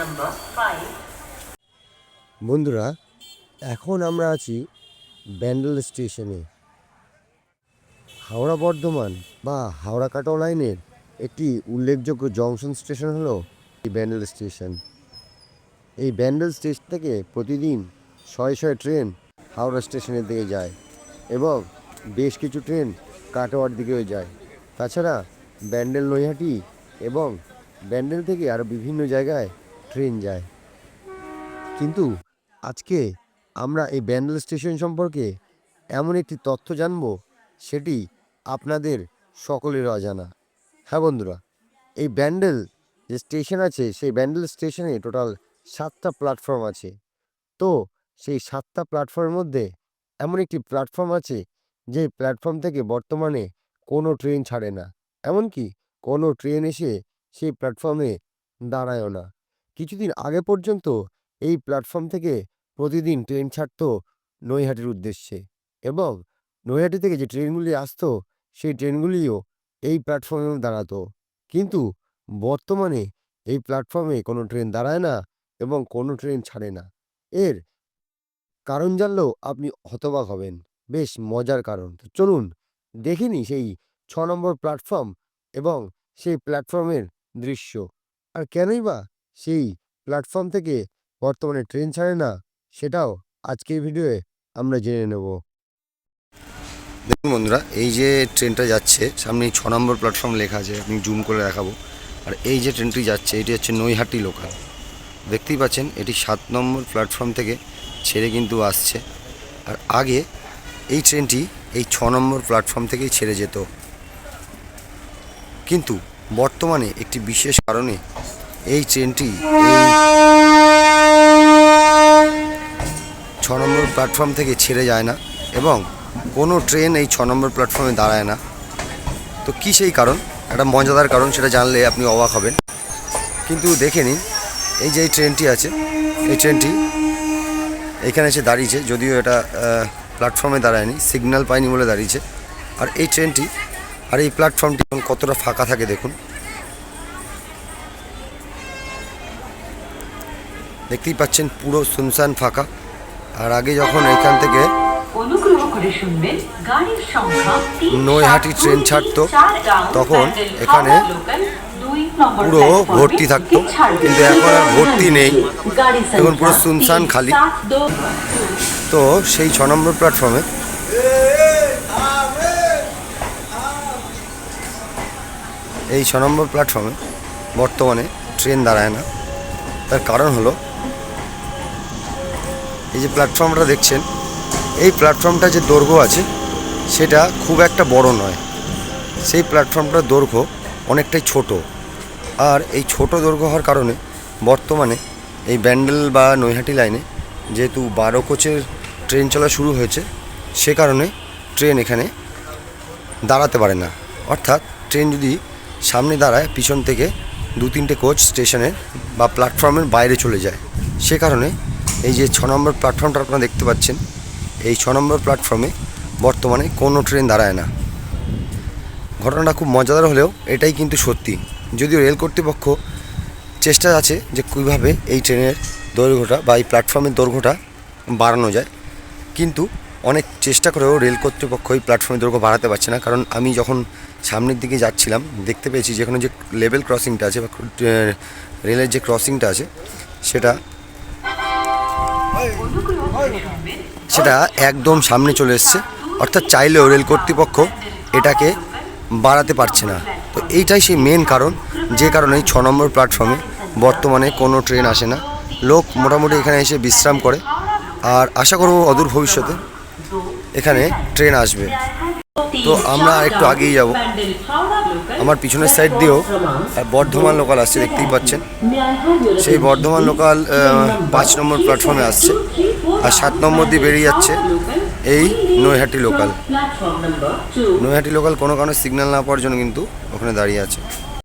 number 5. বন্ধুরা, এখন আমরা আছি ব্যান্ডেল স্টেশনে। হাওড়া বর্ধমান বা হাওড়া কাটাও লাইনের একটি উল্লেখযোগ্য জংশন স্টেশন হলো ব্যান্ডেল স্টেশন। এই ব্যান্ডেল স্টেশন থেকে প্রতিদিন শয়ে শয়ে ট্রেন হাওড়া স্টেশনের দিকে যায় এবং বেশ কিছু ট্রেন কাটোয়ার দিকেও যায়। তাছাড়া ব্যান্ডেল নৈহাটি এবং ব্যান্ডেল থেকে আরও বিভিন্ন জায়গায় ট্রেন যায়। কিন্তু আজকে আমরা এই ব্যান্ডেল স্টেশন সম্পর্কে এমন একটি তথ্য জানব, সেটি আপনাদের সকলের অজানা। হ্যাঁ বন্ধুরা, এই ব্যান্ডেল যে স্টেশন আছে, সেই ব্যান্ডেল স্টেশনে টোটাল সাতটা প্ল্যাটফর্ম আছে। তো সেই সাতটা প্ল্যাটফর্মের মধ্যে এমন একটি প্ল্যাটফর্ম আছে, যে প্ল্যাটফর্ম থেকে বর্তমানে কোনো ট্রেন ছাড়ে না। এমনকি কোনো ট্রেন এসে সেই প্ল্যাটফর্মে দাঁড়ায়ও না। কিছুদিন আগে পর্যন্ত এই প্ল্যাটফর্ম থেকে প্রতিদিন ট্রেন ছাড়ত নৈহাটির উদ্দেশ্যে এবং নৈহাটি থেকে যে ট্রেনগুলি আসতো, সেই ট্রেনগুলিও এই প্ল্যাটফর্মে দাঁড়াতো। কিন্তু বর্তমানে এই প্ল্যাটফর্মে কোনো ট্রেন দাঁড়ায় না এবং কোনো ট্রেন ছাড়ে না। এর কারণ জানলেও আপনি হতবাক হবেন। বেশ মজার কারণ। তো চলুন দেখিনি সেই ছ নম্বর প্ল্যাটফর্ম এবং সেই প্ল্যাটফর্মের দৃশ্য। আর কেনই বা সেই প্ল্যাটফর্ম থেকে বর্তমানে ট্রেন ছাড়ে না, সেটাও আজকের ভিডিওয়ে আমরা জেনে নেব। দেখুন বন্ধুরা, এই যে ট্রেনটা যাচ্ছে, সামনে ছ নম্বর প্ল্যাটফর্ম লেখা আছে, আমি জুম করে দেখাবো। আর এই যে ট্রেনটি যাচ্ছে, এটি হচ্ছে নৈহাটি লোকাল দেখতেই পাচ্ছেন, এটি সাত নম্বর প্ল্যাটফর্ম থেকে ছেড়ে কিন্তু আসছে। আর আগে এই ট্রেনটি এই ছ নম্বর প্ল্যাটফর্ম থেকেই ছেড়ে যেত। কিন্তু বর্তমানে একটি বিশেষ কারণে এই ট্রেনটি ছ নম্বর প্ল্যাটফর্ম থেকে ছেড়ে যায় না এবং কোনো ট্রেন এই ছ নম্বর প্ল্যাটফর্মে দাঁড়ায় না। তো কী সেই কারণ? একটা মজাদার কারণ সেটা জানলে আপনি অবাক হবেন। কিন্তু দেখে নিন, এই যে এই ট্রেনটি আছে, এই ট্রেনটি এখানে এসে দাঁড়িয়েছে, যদিও এটা প্ল্যাটফর্মে দাঁড়ায়নি সিগন্যাল পায়নি বলে দাঁড়িয়েছে। আর এই ট্রেনটি আর এই প্ল্যাটফর্মটি কতটা ফাঁকা থাকে দেখুন। দেখতেই পাচ্ছেন পুরো শুনশান ফাঁকা আর আগে যখন এখান থেকে নৈহাটি ট্রেন ছাড়তো, তখন এখানে পুরো ভর্তি থাকতো, কিন্তু এখন আর ভর্তি নেই। এখন পুরো শুনশান খালি। তো সেই ছ নম্বর প্ল্যাটফর্মে এই ছ নম্বর প্ল্যাটফর্মে বর্তমানে ট্রেন দাঁড়ায় না তার কারণ হলো এই যে প্ল্যাটফর্মটা দেখছেন, এই প্ল্যাটফর্মটা যে দৈর্ঘ্য আছে, সেটা খুব একটা বড় নয়। সেই প্ল্যাটফর্মটার দৈর্ঘ্য অনেকটাই ছোট। আর এই ছোট দৈর্ঘ্য হওয়ার কারণে বর্তমানে এই ব্যান্ডেল বা নৈহাটি লাইনে যেহেতু বারো কোচের ট্রেন চলা শুরু হয়েছে, সে কারণে ট্রেন এখানে দাঁড়াতে পারে না। অর্থাৎ ট্রেন যদি সামনে দাঁড়ায়, পিছন থেকে দু তিনটে কোচ স্টেশনের বা প্ল্যাটফর্মের বাইরে চলে যায়, সে কারণে এই যে ছ নম্বর প্ল্যাটফর্মটা আপনারা দেখতে পাচ্ছেন, এই ছ নম্বর প্ল্যাটফর্মে বর্তমানে কোনো ট্রেন দাঁড়ায় না। ঘটনাটা খুব মজাদার হলেও এটাই কিন্তু সত্যি। যদিও রেল কর্তৃপক্ষ চেষ্টা আছে যে কীভাবে এই ট্রেনের দৈর্ঘ্যটা বা এই প্ল্যাটফর্মের দৈর্ঘ্যটা বাড়ানো যায়। কিন্তু অনেক চেষ্টা করেও রেল কর্তৃপক্ষ এই প্ল্যাটফর্মের দৈর্ঘ্য বাড়াতে পারছে না। কারণ আমি যখন সামনের দিকে যাচ্ছিলাম, দেখতে পেয়েছি যেখানে যে লেভেল ক্রসিংটা আছে বা রেলের যে ক্রসিংটা আছে, সেটা সেটা একদম সামনে চলে এসছে। অর্থাৎ চাইলেও রেল কর্তৃপক্ষ এটাকে বাড়াতে পারছে না। তো এইটাই সেই মেন কারণ। যে কারণে ছ নম্বর প্ল্যাটফর্মে বর্তমানে কোনো ট্রেন আসে না। লোক মোটামুটি এখানে এসে বিশ্রাম করে। আর আশা করব অদূর ভবিষ্যতে এখানে ট্রেন আসবে। তো আমরা একটু আগেই যাব। আমার পিছনের সাইড দিয়েও বর্ধমান লোকাল আসছে দেখতেই পাচ্ছেন। সেই বর্ধমান লোকাল পাঁচ নম্বর প্ল্যাটফর্মে আসছে আর সাত নম্বর দিয়ে বেরিয়ে যাচ্ছে এই নৈহাটি লোকাল নৈহাটি লোকাল কোনো কারণে সিগন্যাল না পাওয়ার জন্য কিন্তু ওখানে দাঁড়িয়ে আছে।